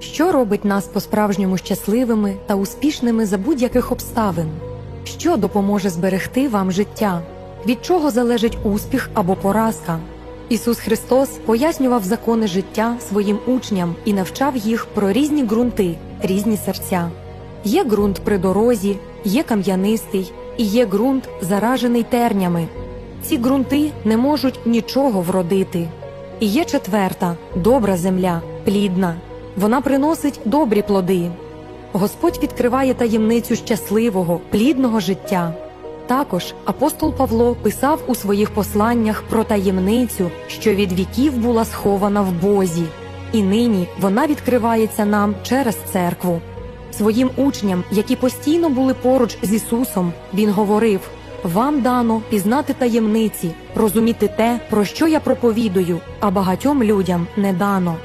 Що робить нас по-справжньому щасливими та успішними за будь-яких обставин? Що допоможе зберегти вам життя? Від чого залежить успіх або поразка? Ісус Христос пояснював закони життя своїм учням і навчав їх про різні ґрунти, різні серця. Є ґрунт при дорозі, є кам'янистий і є ґрунт, заражений тернями. Ці ґрунти не можуть нічого вродити. І є четверта добра земля, плідна. Вона приносить добрі плоди. Господь відкриває таємницю щасливого, плідного життя. Також апостол Павло писав у своїх посланнях про таємницю, що від віків була схована в Бозі, і нині вона відкривається нам через церкву. Своїм учням, які постійно були поруч з Ісусом, Він говорив: Вам дано пізнати таємниці, розуміти те, про що я проповідую, а багатьом людям не дано.